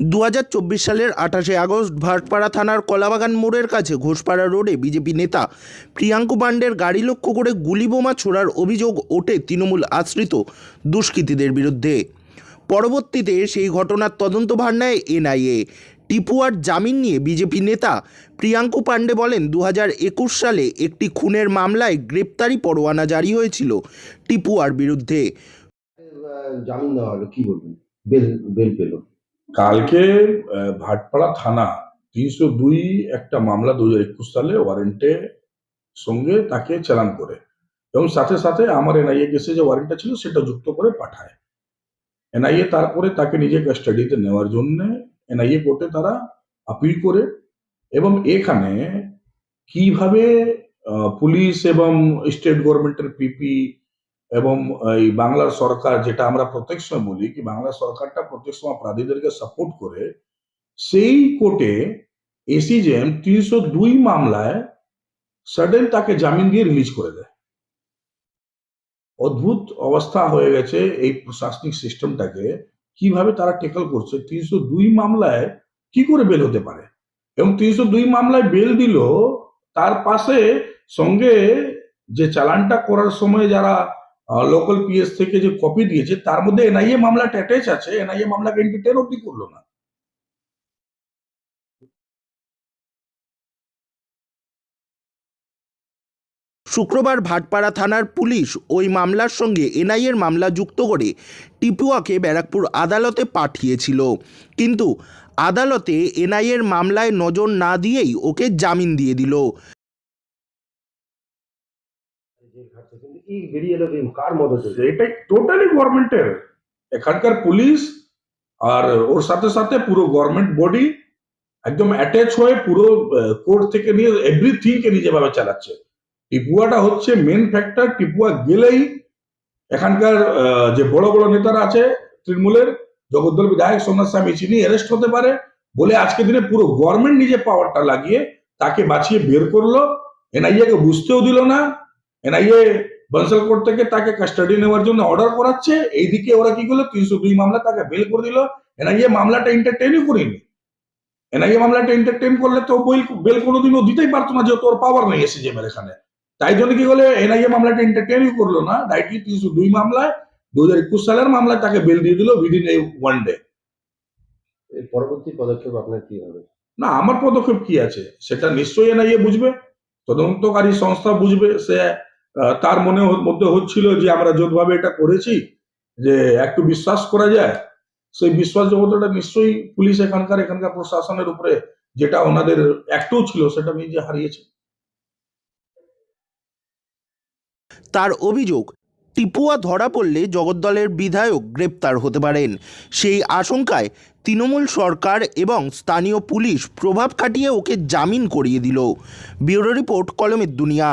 দু হাজার চব্বিশ সালের আঠাশে আগস্ট ভাটপাড়া থানার কলাবাগান মোড়ের কাছে ঘোষপাড়া রোডে বিজেপি নেতা প্রিয়াঙ্কু পাণ্ডের গাড়ি লক্ষ্য করে গুলিবোমা ছোড়ার অভিযোগ ওঠে তৃণমূল আশ্রিত দুষ্কৃতীদের বিরুদ্ধে। পরবর্তীতে সেই ঘটনার তদন্তভার নেয় এনআইএ। টিপুয়ার জামিন নিয়ে বিজেপি নেতা প্রিয়াঙ্কু পাণ্ডে বলেন দু হাজার একুশ সালে একটি খুনের মামলায় গ্রেপ্তারি পরোয়ানা জারি হয়েছিল টিপুয়ার বিরুদ্ধে। জামিন দেওয়া হলো, কি বলবেন? বেল বেল পেল। কালকে ভাটপাড়া থানা তিনশো দুই একটা মামলা দু হাজার একুশ সালে ওয়ারেন্টে সঙ্গে তাকে চালান করে এবং সাথে সাথে আমার এনআইএ কেসে যে ওয়ারেন্টটা ছিল সেটা যুক্ত করে পাঠায়। এনআইএ তারপরে তাকে নিজে কাস্টাডিতে নেওয়ার জন্য এনআইএ কোর্টে তারা আপিল করে এবং এখানে কীভাবে পুলিশ এবং স্টেট গভর্নমেন্টের পিপি এবং এই বাংলার সরকার যেটা আমরা প্রত্যেক সময় বলি কি বাংলা সরকারটা প্রত্যেক সময় অপরাধীদেরকে সাপোর্ট করে, সেই কোর্টে এসিজেম তিনশো দুই মামলায় সাডেন তাকে জামিন দিয়ে রিলিজ করে দেয়। অদ্ভুত অবস্থা হয়ে গেছে এই প্রশাসনিক সিস্টেমটাকে কীভাবে তারা টেকল করছে, তিনশো দুই মামলায় কি করে বেল হতে পারে? এবং তিনশো দুই মামলায় বেল দিল, তার পাশে সঙ্গে যে চালানটা করার সময় যারা লোকাল পিএস থেকে যে কপি দিয়েছে, তার মধ্যে এনআইএ মামলাটা অ্যাটাচ আছে। এনআইএ মামলাকে এন্টারটেন অব্দি করল না। শুক্রবার ভাটপাড়া থানার পুলিশ ওই মামলার সঙ্গে এনআইএর মামলা যুক্ত করে টিপুয়াকে ব্যারাকপুর আদালতে পাঠিয়েছিল। কিন্তু আদালতে এনআইএর মামলায় নজর না দিয়েই ওকে জামিন দিয়ে দিল। এটাই টোটালি গভর্নমেন্টের এখানকার পুলিশ আর ওর সাথে সাথে পুরো গভর্নমেন্ট বডি একদম অ্যাটাচ হয়ে পুরো কোর্ট থেকে নিয়ে এভরিথিং কে নিজেভাবে চালাচ্ছে। টিপুয়াটা হচ্ছে মেন ফ্যাক্টর টিপুয়া গেলেই এখানকার যে বড় বড় নেতারা আছে, তৃণমূলের, জগদ্দল বিধায়ক, সোমনাথ স্বামী চিনি অ্যারেস্ট হতে পারে, বলে আজকে দিনে পুরো গভর্নমেন্ট নিজে পাওয়ারটা লাগিয়ে তাকে বাঁচিয়ে বের করল। এনআইএ কে বুঝতেও দিল না। এনআইএ বনসল কোর্ট থেকে তাকে কাস্টাডি নেওয়ার জন্য অর্ডার করাচ্ছে। এইদিকে ওরা কি করল? তিনশো দুই মামলা তাকে বেল করে দিল। এনআইএ মামলাটা এন্টারটেনই করেনি। এনআইএ মামলাটা এন্টারটেন করলে তো বেল বেল কোনোদিনও দিতেই পারতো না যেহেতু ওর পাওয়ার নেই এসে যে এখানে। তাই জন্য কি করল? এনআইএ মামলাটা এন্টারটেনই করল না। ডাইরেক্টলি তিনশো দুই মামলায় দু হাজার একুশ সালের মামলায় তাকে বেল দিয়ে দিল উইদিন এই ওয়ান ডে পরবর্তী পদক্ষেপ আপনার কি হবে? না আমার পদক্ষেপ কি আছে? সেটা নিশ্চয়ই এনআইএ বুঝবে। তদন্তকারী সংস্থা বুঝবে। সে তার মনে মধ্যে হচ্ছিল যে আমরা যোধভাবে এটা করেছি, যে একটু বিশ্বাস করা যায়। সেই বিশ্বাসযোগ্যতাটা নিশ্চয়ই পুলিশ এখানকার এখানকার প্রশাসনের উপরে যেটা ওনাদের একটু ছিল সেটা নিজে হারিয়েছে। তার অভিযোগ, টিপুয়া ধরা পড়লে জগদ্দলের বিধায়ক গ্রেপ্তার হতে পারেন। সেই আশঙ্কায় তৃণমূল সরকার এবং স্থানীয় পুলিশ প্রভাব খাটিয়ে ওকে জামিন করিয়ে দিল। ব্যুরো রিপোর্ট, কলমের দুনিয়া।